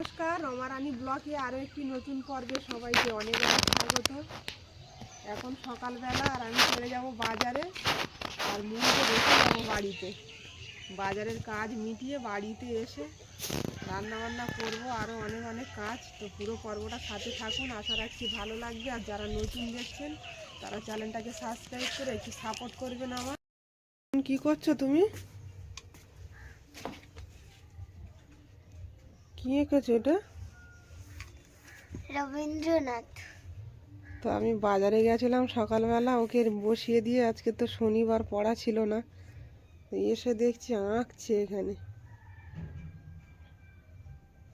নমস্কার রমারানী ব্লকে আরও একটি নতুন পর্বে সবাইকে অনেক অনেক স্বাগত। এখন সকালবেলা আর আমি চলে যাব বাজারে, আর মুড়িতে রেখে যাব বাড়িতে। বাজারের কাজ মিটিয়ে বাড়িতে এসে রান্না বান্না করব আরও অনেক অনেক কাজ। তো পুরো পর্বটা সাথে থাকুন, আশা রাখছি ভালো লাগবে। আর যারা নতুন দেখছেন, তারা চ্যানেলটাকে সাবস্ক্রাইব করে একটু সাপোর্ট করবেন আমার। কি করছ তুমি? কি এঁকেছো এটা? রবীন্দ্রনাথ। তো আমি বাজারে গেছিলাম সকালবেলা ওকে বসিয়ে দিয়ে আজকে তো শনিবার পড়া ছিল না। এসে দেখছি আঁকছে এখানে।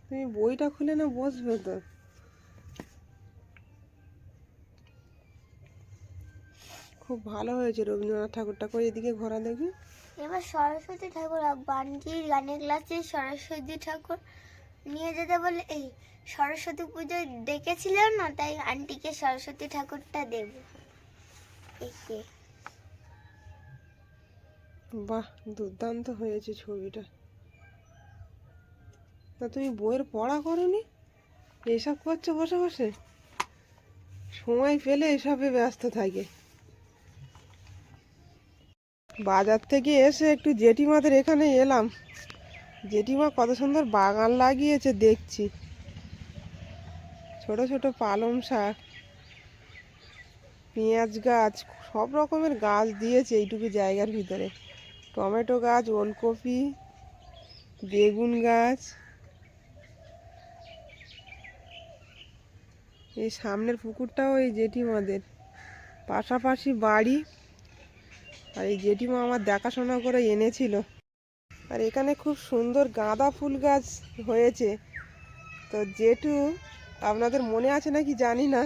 তুমি বইটা খুলে না বসবে তো। খুব ভালো হয়েছে রবীন্দ্রনাথ ঠাকুরটা। করে এদিকে ঘোরা দেখি। এবার সরস্বতী ঠাকুর বান্টির গানের ক্লাসে সরস্বতী ঠাকুর। নিয়ে যেতে বলে, এই সরস্বতী পুজোয় ডেকেছিল না, তাই আন্টিকে সরস্বতী ঠাকুরটা দেব। একে। বাহ, দুর্দান্ত হয়েছে ছবিটা। তা তুমি বইয়ের পড়া করনি? এসব করছ বসে বসে? সময় পেলে এসবে ব্যস্ত থাকে। বাজার থেকে এসে একটু জেঠিমাদের এখানে এলাম। জেঠিমা কত সুন্দর বাগান লাগিয়েছে, দেখছি। ছোট ছোট পালং শাক, পেঁয়াজ গাছ, সব রকমের গাছ দিয়েছে এইটুকু জায়গার ভিতরে। টমেটো গাছ, ওলকপি, বেগুন গাছ। এই সামনের পুকুরটাও এই জেঠিমাদের। পাশাপাশি বাড়ি। আর এই জেঠিমা আমার দেখাশোনা করে এনেছিল। আর এখানে খুব সুন্দর গাঁদা ফুল গাছ হয়েছে। তো জেঠু, আপনাদের মনে আছে নাকি জানি না?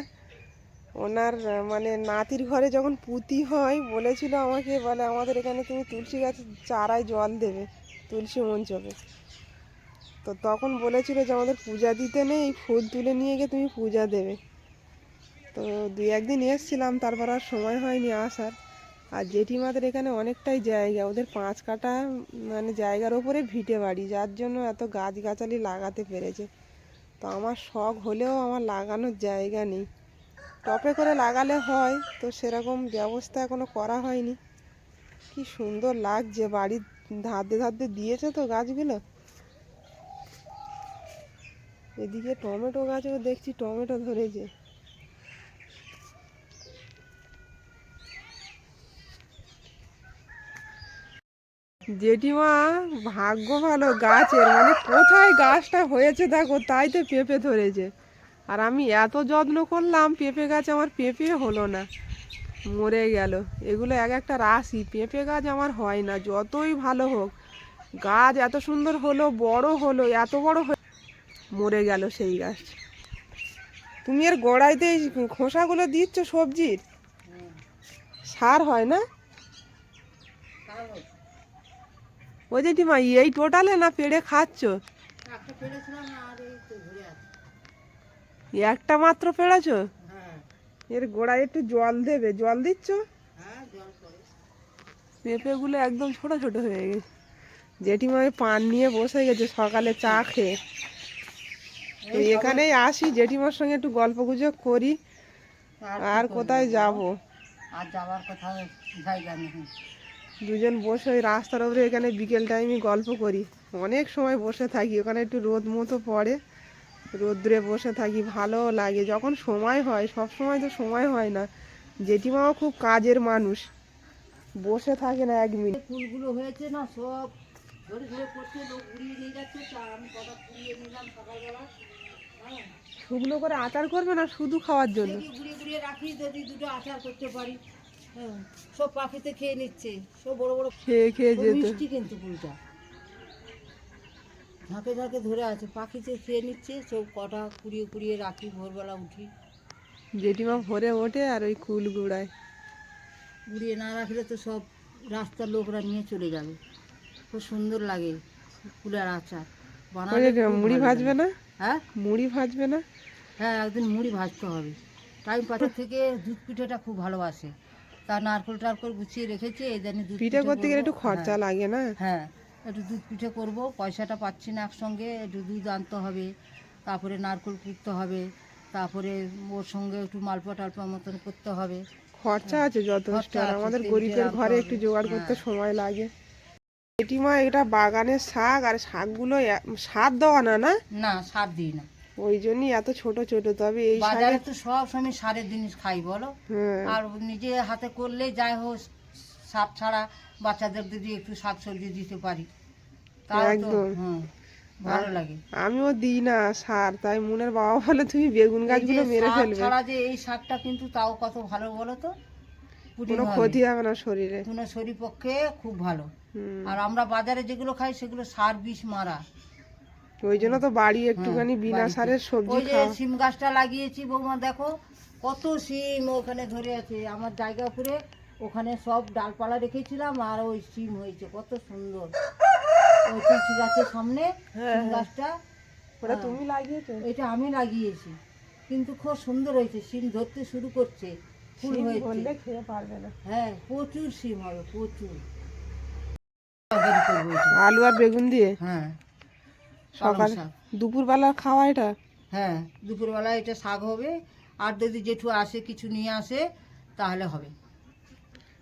ওনার মানে নাতির ঘরে যখন পুঁতি হয়, বলেছিল আমাকে, বলে, আমাদের এখানে তুমি তুলসী গাছের চারায় জল দেবে, তুলসী মঞ্চকে। তো তখন বলেছিল যে, আমাদের পূজা দিতে নেই ফুল তুলে নিয়ে গিয়ে তুমি পূজা দেবে। তো দুই একদিন এসছিলাম, তারপর আর সময় হয়নি আসার। আর জেঠিমাদের এখানে অনেকটাই জায়গা। ওদের পাঁচ কাটা মানে জায়গার ওপরে ভিটে বাড়ি, যার জন্য এত গাছগাছালি লাগাতে পেরেছে। তো আমার শখ হলেও আমার লাগানোর জায়গা নেই। টপে করে লাগালে হয়, তো সেরকম ব্যবস্থা এখনও করা হয়নি। কি সুন্দর লাগছে, বাড়ির ধাতে ধাতে দিয়েছে তো গাছগুলো। এদিকে টমেটো গাছও দেখছি, টমেটো ধরেছে। জেঠিমা, ভাগ্য ভালো গাছের মানে কোথায় গাছটা হয়েছে দেখো, তাই তো পেঁপে ধরেছে। আর আমি এত যত্ন করলাম, পেঁপে গাছ আমার পেঁপে হলো না, মরে গেল। এগুলো এক একটা রাশি, পেঁপে গাছ আমার হয় না, যতই ভালো হোক। গাছ এত সুন্দর হলো, বড় হলো, এত বড় হয়ে মরে গেল সেই গাছ। তুমি এর গোড়াইতে খোসাগুলো দিচ্ছ সবজির? সার হয় না? ওই জেঠিমা এই টোটালে না পেড়ে খাচ্ছ? একটা মাত্র পেড়েছ এর গোড়ায় একটু জল দেবে। জল দিচ্ছ? পেঁপেগুলো একদম ছোট ছোট হয়ে গেছে। জেঠিমা ওই পান নিয়ে বসে গেছে সকালে চা খেয়ে। তো এখানেই আসি জেঠিমার সঙ্গে একটু গল্প গুজব করি। আর কোথায় যাব? আর যাওয়ার কথা জায়গা নেই। দুজন বসে ওই রাস্তার উপরে এখানে বিকেল টাইমে গল্প করি। অনেক সময় বসে থাকি ওখানে একটু রোদ মতো পড়ে। রোদ্রে বসে থাকি ভালোও লাগে। যখন সময় হয় সব সময় তো সময় হয় না। জেঠিমাও খুব কাজের মানুষ। বসে থাকে না এক মিনিট। ফুলগুলো হয়েছে না সব? ধরে ধরে পড়ছে লোক উড়িয়ে নিয়ে যাচ্ছে আমি কটা কুড়িয়ে নিলাম সকালবেলা। হ্যাঁ। শুকনো করে আচার করবে না শুধু খাওয়ার জন্য? রাখি যদি দুটো আচার করতে পারি। সব পাখিতে খেয়ে নিচ্ছে সব বড় বড় খেয়ে খেয়ে যেত। মিষ্টি কিন্তু ফুলটা ঝাঁকে ঝাঁকে ধরে আছে পাখিতে খেয়ে নিচ্ছে সব কটা কুড়িয়ে কুড়িয়ে রাখি ভোরবেলা উঠি। জেঠিমা ভরে ওঠে আর ওই কুল গুড়ায়। গুড়িয়ে না রাখলে তো সব রাস্তার লোকরা নিয়ে চলে যাবে। খুব সুন্দর লাগে ফুলের আচার। বানালে মুড়ি ভাজবে না? হ্যাঁ? মুড়ি ভাজবে না? হ্যাঁ একদিন মুড়ি ভাজতে হবে। টাইম পাশের থেকে দুধ পিঠেটা খুব ভালোবাসে। তা নারকল টারকল গুছিয়ে রেখেছে এই জন্য দুধ পিঠে করতে গেলে একটু খরচা লাগে না? হ্যাঁ একটু দুধ পিঠে করব পয়সাটা পাচ্ছি না একসঙ্গে একটু দুধ আনতে হবে তারপরে নারকেল কুটতে হবে তারপরে ওর সঙ্গে একটু মালপোয়া টালপোয়া মতন করতে হবে। খরচা আছে যথেষ্ট আর আমাদের গরিবের ঘরে একটু জোগাড় করতে হ্যাঁ। সময় লাগে। জেঠিমা এটা বাগানের শাক আর শাকগুলো সার দেওয়া না না? না সার দিই না। ওই জন্যই এত ছোট ছোট। তবে এই বাজারে তো সব সময় সারের জিনিস খাই বলো? হ্যাঁ। আর নিজে হাতে করলে যাই হোক সার ছাড়া বাচ্চাদের যদি একটু শাক সবজি দিতে পারি একদম। হুম ভালো লাগে। আমিও দিই না সার তাই মনের বাবা বলে তুমি বেগুন গাছগুলো মেরে ফেলবে। ছাড়া যে এই শাকটা কিন্তু তাও কত ভালো বলো তো? কোনো ক্ষতি হবে না শরীরে। কোনো শরীর পক্ষে খুব ভালো। আর আমরা বাজারে যেগুলো খাই সেগুলো সার বিষ মারা। ওই জন্য তো বাড়ি একটুখানি হ্যাঁ, বিনা সারের সবজি ওই যে সিম গাছটা লাগিয়েছি বৌমা দেখো কত সিম ওখানে ধরে আছে। আমার জায়গা উপরে ওখানে সব ডালপালা রেখেছিলাম আর ওই সিম হয়েছে কত সুন্দর। ওই তুলসী গাছের সামনে হ্যাঁ, সিম হ্যাঁ। গাছটা। ওটা তুমি লাগিয়েছো? এটা আমি লাগিয়েছি। কিন্তু খুব সুন্দর হয়েছে সিম ধরতে শুরু করছে ফুল হয়েছে। খেয়ে পারবে না। হ্যাঁ প্রচুর সিম হবে প্রচুর। আলু আর বেগুন দিয়ে? হ্যাঁ। সকাল দুপুরবেলা খাওয়া এটা? হ্যাঁ দুপুরবেলা এটা শাক হবে। আর যদি জেঠু আসে কিছু নিয়ে আসে তাহলে হবে।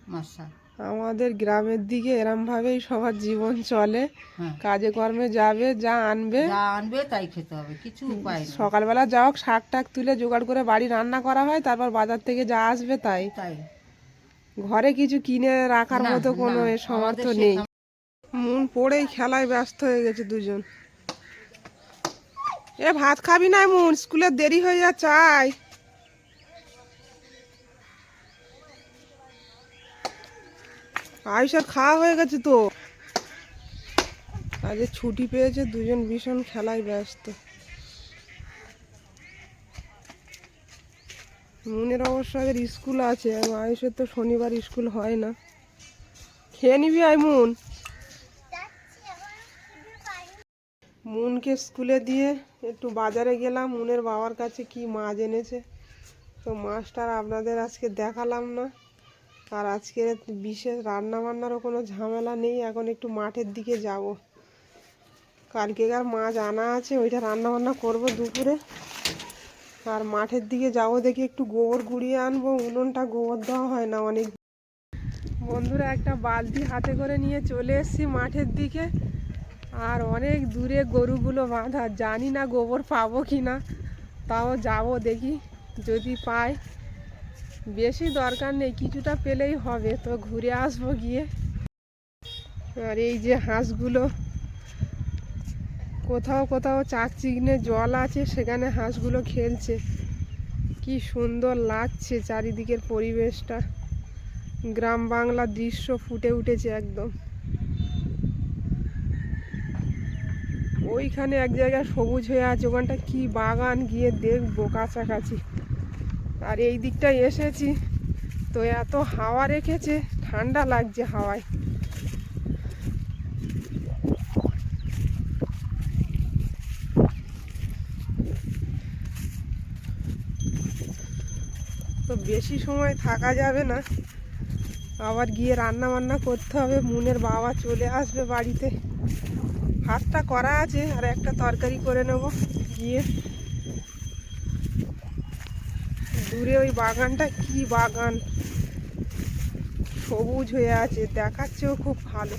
মাছ শাক। আমাদের গ্রামের দিকে এরম ভাবেই সবার জীবন চলে। হ্যাঁ। কাজে কর্মে যাবে যা আনবে। যা আনবে তাই খেতে হবে। কিছু উপায় সকালবেলা যাও শাক টাক তুলে জোগাড় করে বাড়ি রান্না করা হয় তারপর বাজার থেকে যা আসবে তাই। তাই। ঘরে কিছু কিনে রাখার মতো কোনো সামর্থ্য নেই। মন পড়েই খেলায় ব্যস্ত হয়ে গেছে দুজন। এ ভাত খাবি না মন স্কুলে দেরি হয়ে যা চাই। আয়ুষের খাওয়া হয়ে গেছে তো। আজকে ছুটি পেয়েছে, দুজন ভীষণ খেলায় ব্যস্ত। মনের অবশ্য আজের স্কুল আছে আয়ুষের তো শনিবার স্কুল হয় না। খেয়ে নিবি আয় মুন মুনকে স্কুলে দিয়ে একটু বাজারে গেলাম। মুনের বাবার কাছে কি মাছ এনেছে? তো মাছটার আপনাদের আজকে দেখালাম না। আর আজকে বিশেষ রান্না বান্নারও কোনো ঝামেলা নেই। এখন একটু মাঠের দিকে যাব। কালকেকার মাছ আনা আছে, ওইটা রান্না বান্না করব দুপুরে। আর মাঠের দিকে যাব দেখি একটু গোবর গুঁড়িয়ে আনব। উনুনটা গোবর দেওয়া হয় না অনেক। বন্ধুরা, একটা বালতি হাতে করে নিয়ে চলে এসেছি মাঠের দিকে। আর অনেক দূরে গরুগুলো বাঁধা। জানি না গোবর পাবো কি না তাও যাব দেখি। যদি পাই, বেশি দরকার নেই, কিছুটা পেলেই হবে। তো ঘুরে আসব গিয়ে। আর এই যে হাঁসগুলো, কোথাও কোথাও চার চিকনে জল আছে, সেখানে হাঁসগুলো খেলছে। কি সুন্দর লাগছে চারিদিকের পরিবেশটা। গ্রাম বাংলার দৃশ্য ফুটে উঠেছে একদম। ওইখানে এক জায়গায় সবুজ হয়ে আছে, ওখানটা কি বাগান গিয়ে দেখব কাছাকাছি। আর এই দিকটায় এসেছি, তো এত হাওয়া রেখেছে, ঠান্ডা লাগছে হাওয়ায়। তো বেশি সময় থাকা যাবে না, আবার গিয়ে রান্না বান্না করতে হবে, মুনের বাবা চলে আসবে বাড়িতে। ভাতটা করা আছে, আর একটা তরকারি করে নেব। গিয়ে দূরে ওই বাগানটা, কি বাগান। সবুজ হয়ে আছে দেখাচ্ছেও খুব ভালো।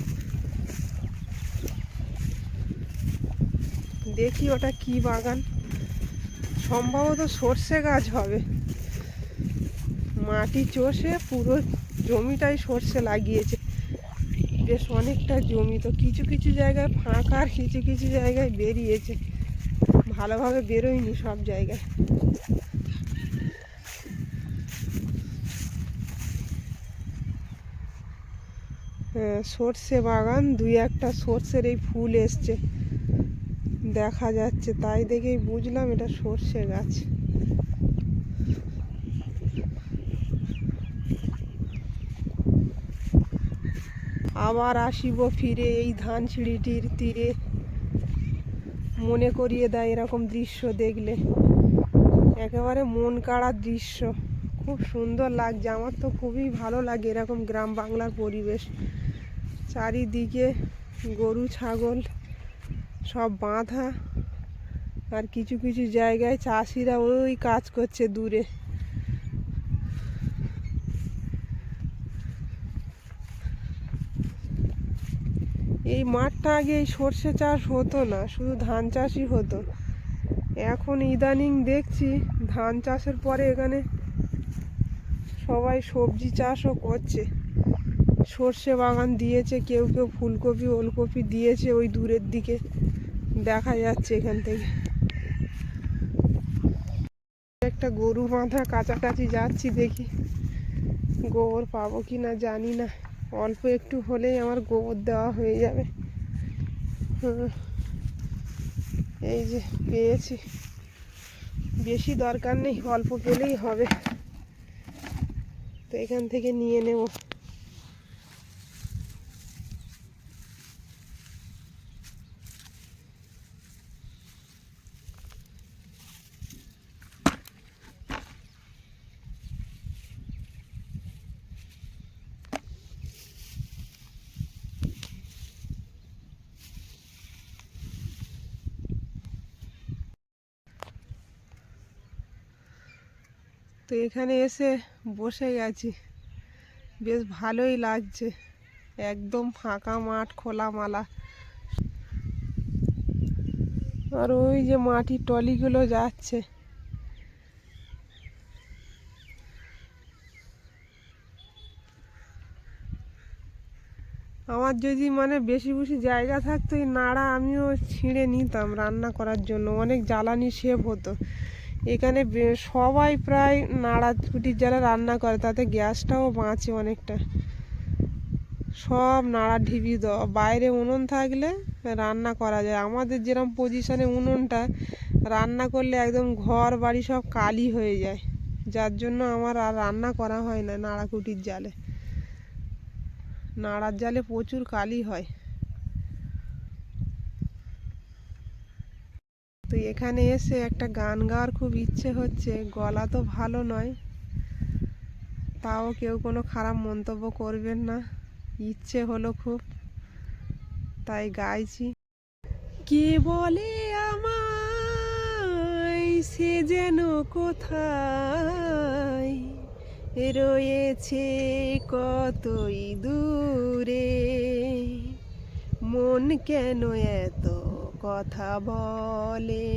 দেখি ওটা কি বাগান। সম্ভবত সর্ষে গাছ হবে। মাটি চষে পুরো জমিটাই সর্ষে লাগিয়েছে। বেশ অনেকটা জমি তো কিছু কিছু জায়গায় ফাঁকা আর কিছু কিছু জায়গায় বেরিয়েছে। ভালোভাবে বেরোয়নি সব জায়গায়। হ্যাঁ সর্ষে বাগান, দুই একটা সর্ষের এই ফুল এসছে। দেখা যাচ্ছে, তাই দেখেই বুঝলাম এটা সর্ষে গাছ। আবার আসিব ফিরে এই ধান সিঁড়িটির তীরে। মনে করিয়ে দেয় এরকম দৃশ্য দেখলে। একেবারে মন কাড়া দৃশ্য। খুব সুন্দর লাগছে। আমার তো খুবই ভালো লাগে এরকম গ্রাম বাংলার পরিবেশ। চারিদিকে গরু, ছাগল সব বাঁধা। আর কিছু কিছু জায়গায় চাষিরা ওই কাজ করছে দূরে। মাঠটা আগে এই সর্ষে চাষ হতো না, শুধু ধান চাষই হতো। এখন ইদানিং দেখছি ধান চাষের পরে এখানে সবাই সবজি চাষও করছে। সর্ষে বাগান দিয়েছে, কেউ কেউ ফুলকপি, ওলকপি দিয়েছে ওই দূরের দিকে। দেখা যাচ্ছে এখান থেকে। একটা গরু বাঁধা কাছাকাছি যাচ্ছি দেখি। গোবর পাবো কি না জানি না। অল্প একটু হলেই আমার গোবর দেওয়া হয়ে যাবে। এই যে পেয়েছি। বেশি দরকার নেই, অল্প পেলেই হবে। তো এখান থেকে নিয়ে নেব। এখানে এসে বসে গেছি বেশ ভালোই লাগছে। একদম ফাঁকা মাঠ খোলামালা আর ওই যে মাটির টলিগুলো যাচ্ছে। আমার যদি মানে বেশি বেশি জায়গা থাকতো, এই নাড়া আমিও ছিঁড়ে নিতাম রান্না করার জন্য। অনেক জ্বালানি সেভ হতো। এখানে সবাই প্রায় নাড়া কুটির যারা রান্না করে তাতে গ্যাসটাও বাঁচে অনেকটা। সব নাড়া ঢিবি দেওয়া বাইরে উনুন থাকলে রান্না করা যায়। আমাদের যেরকম পজিশনে উনুনটা, রান্না করলে একদম ঘর বাড়ি সব কালি হয়ে যায়। যার জন্য আমার আর রান্না করা হয় না নাড়া কুটির জালে। নাড়ার জালে প্রচুর কালি হয়। তো এখানে এসে একটা গান গাওয়ার খুব ইচ্ছে হচ্ছে, গলা তো ভালো নয়। তাও কেউ কোনো খারাপ মন্তব্য করবেন না, ইচ্ছে হলো খুব। তাই গাইছি। কে বলে আমায় সে যেন কোথায়? রয়েছে কতই দূরে? মন কেন এত কথা বলে।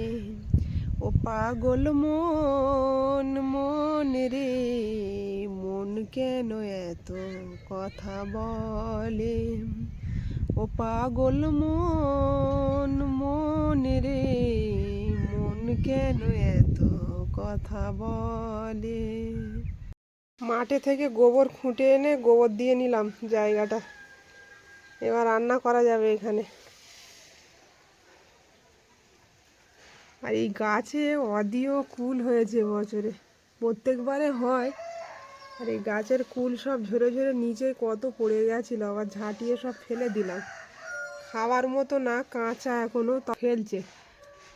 ও পাগল মন মন রে, মন কেন এত কথা বলে? ও পাগল মন মন রে, মন কেন এত কথা বলে? মাঠে থেকে গোবর খুঁটে এনে গোবর দিয়ে নিলাম জায়গাটা। এবার রান্না করা যাবে এখানে। আর এই গাছে অদিও কুল হয়েছে বছরে। প্রত্যেকবারে হয়। আর এই গাছের কুল সব ঝরে ঝরে নিচে কত পড়ে গেছিল, আবার ঝাঁটিয়ে সব ফেলে দিলাম। খাওয়ার মতো না, কাঁচা এখনও তা ফেলছে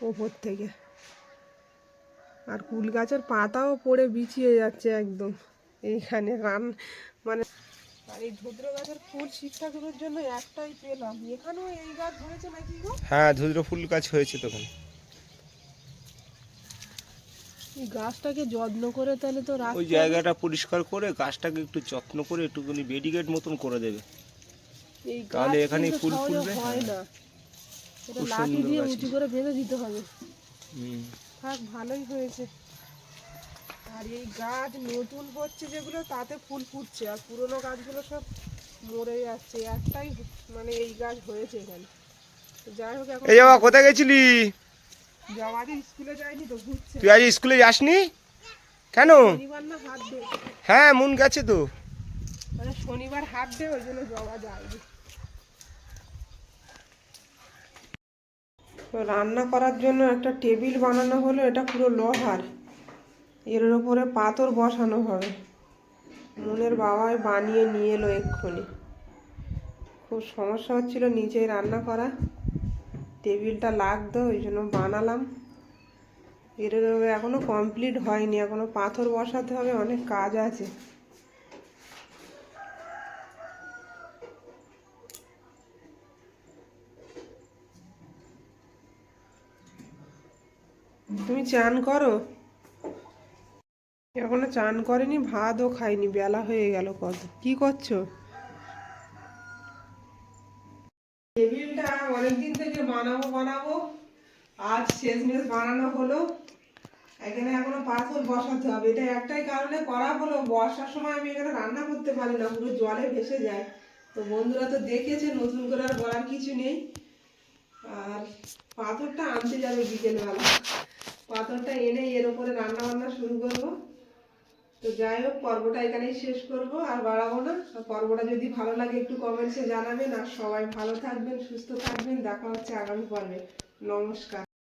ওপর থেকে। আর কুল গাছের পাতাও পড়ে বিছিয়ে যাচ্ছে একদম। এইখানে রান মানে আর এই ধুদ্র গাছের ফুল শিব জন্য একটাই পেলাম। এখানেও এই গাছ ধরেছে নাকি হ্যাঁ ধুদ্র ফুল গাছ হয়েছে তখন। গাছটাকে যত্ন করে তাহলে তো ওই জায়গাটা পরিষ্কার করে গাছটাকে একটু যত্ন করে একটুখানি বেডিগেট মতন করে দেবে। তাহলে গাছ এখানেই ফুল ফুলবে। হয় না। এটা খুব লাঠি দিয়ে উঁচু করে বেঁধে দিতে হবে। হুম। থাক ভালোই হয়েছে। আর এই গাছ নতুন হচ্ছে যেগুলো তাতে ফুল ফুটছে। আর পুরোনো গাছগুলো সব মরে যাচ্ছে। একটাই মানে এই গাছ হয়েছে এখানে। যাই হোক এখন এই বাবা কোথায় গেছিলি? তুই আজ স্কুলে যাসনি? কেন? হ্যাঁ মন গেছে তো। শনিবার হাত দে ওই জন্য জমা যায়নি। তো রান্না করার জন্য একটা টেবিল বানানো হলো এটা পুরো লোহার। এর উপরে পাথর বসানো হবে। মনের বাবাই বানিয়ে নিয়ে এলো এক্ষুনি। খুব সমস্যা হচ্ছিল নিচেই রান্না করা। টেবিলটা লাগতো, ওই জন্য বানালাম। এর এখনও কমপ্লিট হয়নি, এখনও পাথর বসাতে হবে, অনেক কাজ আছে। তুমি চান করো? এখনও চান করেনি, ভাতও খাইনি, বেলা হয়ে গেল কত। কি করছ? টেবিলটা অনেকদিন থেকে বানাবো বানাবো। আজ শেষমেশ বানানো হলো। এখানে এখনও পাথর বসাতে হবে। এটা একটাই কারণে করা হলো। বর্ষার সময় আমি এখানে রান্না করতে পারি না। পুরো জলে ভেসে যায়। তো বন্ধুরা তো দেখেছে, নতুন করে আর বলার কিছু নেই। আর পাথরটা আনতে যাবে বিকেলবেলা। পাথরটা এনে এর উপরে রান্না বান্না শুরু করব। তো যাই হোক, পর্বটা এখানেই শেষ করব। আর বাড়াবো না পর্বটা যদি ভালো লাগে একটু কমেন্টসে জানাবেন। আর সবাই ভালো থাকবেন, সুস্থ থাকবেন। দেখা হচ্ছে আগামী পর্বে। নমস্কার।